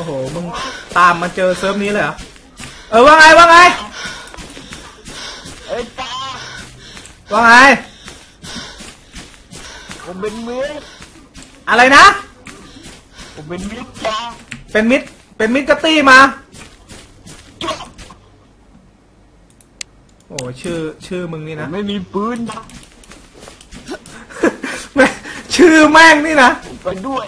อ้โห มึงตามมาเจอเซิร์ฟนี้เลยเหรอ เออว่าไงว่าไงเอ้ยจ้าว่าไง ผมเป็นมิตรอะไรนะ ผมเป็นมิตรจ้าเป็นมิดเป็นมิดกบตี้มาจ้าโอ้ชื่อชื่อมึงนี่ผมนะ ไม่มีปืนจ้าแม่ชื่อแม่งนี่นะไปด้วย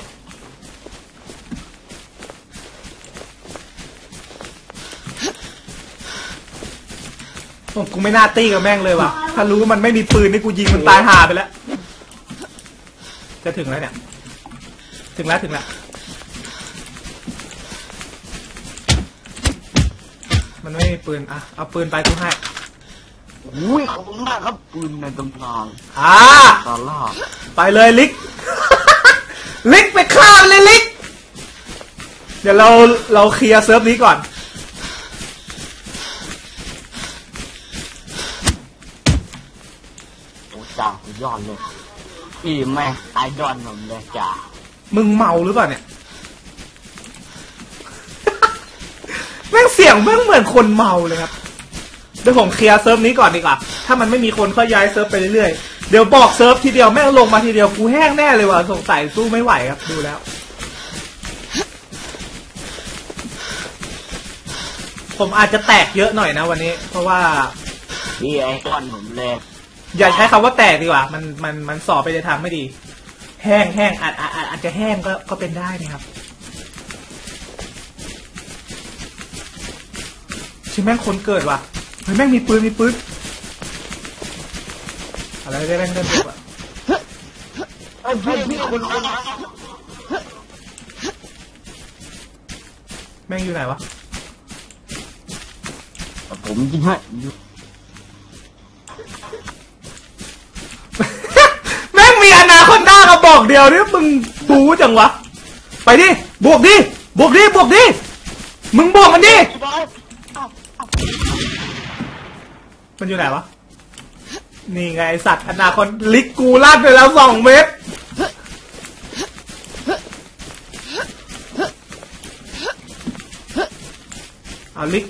โอ้กูไม่น่าตี้กับแม่งเลยว่ะ ถ้ารู้ว่ามันไม่มีปืนนี่กูยิงมันตายห่าไปแล้ว จะถึงแล้วเนี่ย ถึงแล้วถึงแล้ว มันไม่มีปืน อะ เอาปืนไปกูให้ อุ้ยขอบคุณมากครับปืนในตำนานอ่าตาล่าไปเลยลิก ลิกไปฆ่ามันเลยลิก เดี๋ยวเราเราเคลียร์เซิร์ฟนี้ก่อน โอ้จ้าสุ ดยอดเลยพี่แม่ไอดอลผมเลยจ้ามึงเมาหรือเปล่าเนี่ย แม่งเสียงแม่งเหมือนคนเมาเลยครับ เดี๋ยวผมเคลียร์เซิร์ฟนี้ก่อนดีกว่า ถ้ามันไม่มีคนก็ย้ายเซิร์ฟไปเรื่อยๆ เดี๋ยวบอกเซิร์ฟทีเดียวแม่งลงมาทีเดียวกูแห้งแน่เลยว่ะสงสัยสู้ไม่ไหวครับ ดูแล้ว ผมอาจจะแตกเยอะหน่อยนะวันนี้ เพราะว่าพี่ไอดอลผมเลย อย่าใช้คำว่าแตกดีกว่า มันมันมันสอบไปในทางไม่ดี แห้งแห้งอาจอาจอาจอาจจะแห้งก็ก็เป็นได้นะครับชิแม่งคนเกิดว่ะเฮ้ยแม่งมีปืนมีปืนอะไรได้แม่งได้ปืนว่ะไอยพี่พี่คนคนแม่งอยู่ไหนวะผมยิงให้ แม่งมีอนาค อกระบอกเดียวนี่มึงบูจังวะ ไปดิ บวกดิ บวกดิ บวกดิ มึงบวกมันดิมันอยู่ไหนวะ นี่ไงไอ้สัตว์อนาคอนลิกกูลาดไปแล้วสองเมตร เอาลิก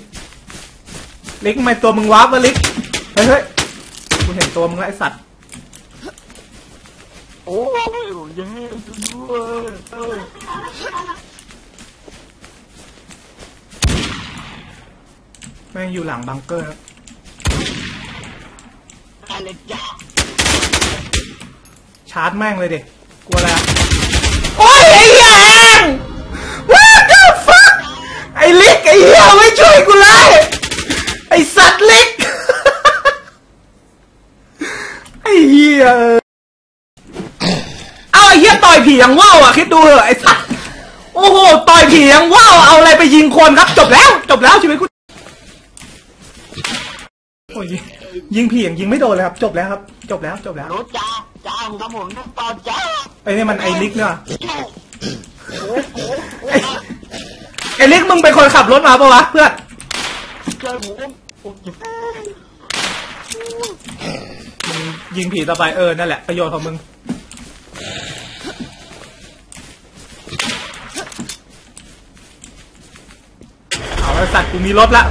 ลิกทำไมตัวมึงวาร์ปวะลิก เฮ้ยเฮ้ยกูเห็นตัวมึงแล้วไอสัตว์ โอ้ยผมจะให้ด้วยเออแม่งอยู่หลังบังเกอร์ครับอะไรจ้าชาร์จแม่งเลยเด็กกลัวอะไรอะโอ้ยไอ้เหี้ยแอง What the fuck ไอ้ลิกไอ้เหี้ยไม่ช่วยกูเลย ไอ้สัตว์ลิก ไอ้เหี้ยเอาไอ้เหี้ยต่อยผียังว่าวอะคิดดูเหอะไอ้สัตว์โอ้โหต่อยผียังว่าวเอาอะไรไปยิงคนครับ จบแล้ว จบแล้วชีวิตคุณโอ้ยยิงผียังยิงไม่โดนเลยครับ จบแล้วครับ จบแล้วจบแล้วรถจ้าจ้าผมทำผมต้องต่อจ้าไอ้นี่มันไอ้ลิกเนี่ยโอ้โหไอ้ไอ้ลิกมึงเป็นคนขับรถมาปะวะเพื่อนเจอผมผมจะมึงยิงผีต่อไปเออนั่นแหละประโยชน์ของมึง อาไอ้สัตว์กูมีรถละ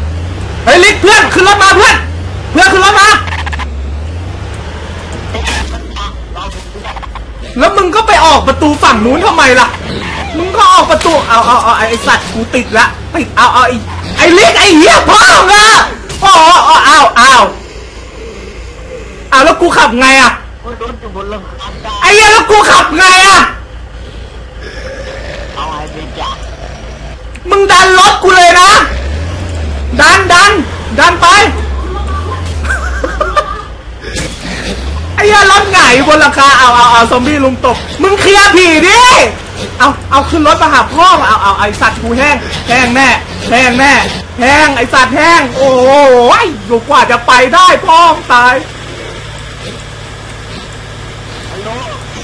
เฮ้ยลิกเพื่อนขึ้นรถมาเพื่อน เพื่อนขึ้นรถมา แล้วมึงก็ไปออกประตูฝั่งนู้นทำไมล่ะ มึงก็ออกประตูเอาเอาเอาไอ้สัตว์กูติดละติดเอาเอาไอ้ไอ้ลิกไอ้เหี้ยพ่อมึงอะอ๋ออ๋ออ้าวอ้าวอ้าแล้วกูขับไงอะโอ้ยรถอยู่บนหลังไอ้เหี้ยแล้วกูขับไงอะเอาไอ้ไปจ้ามึงดันรถ ดันดันดันไป ไอ้เหี้ยรถไงบนหลังคาเอาเอาเอาซอมบี้ลุมตบมึงเคลียร์ผีดิ เอาเอาขึ้นรถมาหาพ่อเอาเอาไอสัตว์กูแห้งแห้งแน่แห้งแน่แห้งไอสัตว์แห้ง โอ้ยอยู่กว่าจะไปได้พ่อตาย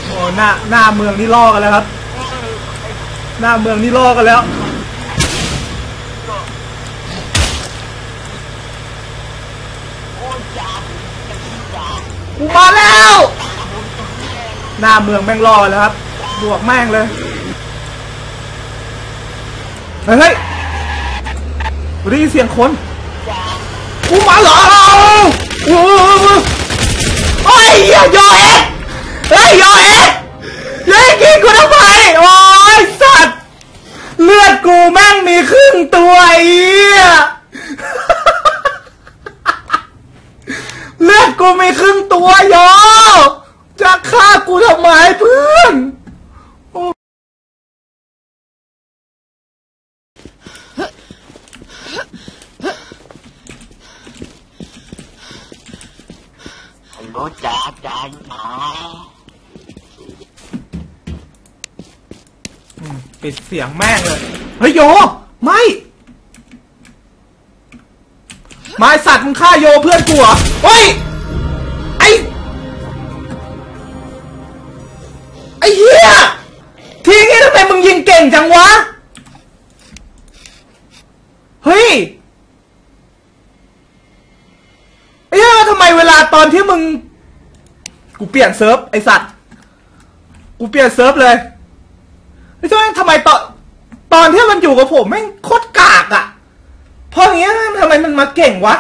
โอ้หน้าหน้าเมืองนี่ล่อกันแล้วครับ หน้าเมืองนี่ล่อกันแล้ว โอ้ยจ้าจ้า กูมาแล้ว หน้าเมืองแม่งรอแล้วครับ บวกแม่งเลย เฮ้ยเฮ้ยกูได้ยินเสียงคนกูมาเหรอโอ้โอ้ยเฮ้ยโยเอ็กเฮ้ยโยเอ็กเฮ้ยกินกูทำไมโอ้ยสัตว์ เลือดกูแม่งมีครึ่งตัวอ้เหี้ย เลือด กูมีครึ่งตัวโยจะฆ่ากูทำไมเพื่อน รู้จักจ่าอยู่ไหนปิดเสียงแม่งเลย เฮ้ยโย ไม่ ไม่สัตว์มึงฆ่าโยเพื่อนกูเหรอเฮ้ย มึง กูเปลี่ยนเซิร์ฟไอสัตว์ กูเปลี่ยนเซิร์ฟเลยไอ้เจ้าแม่งทำไมตอนตอนที่มันอยู่กับผมแม่งโคตรกากอะ่ะเพราะอย่างเงี้ยทำไมมันมาเก่งวะ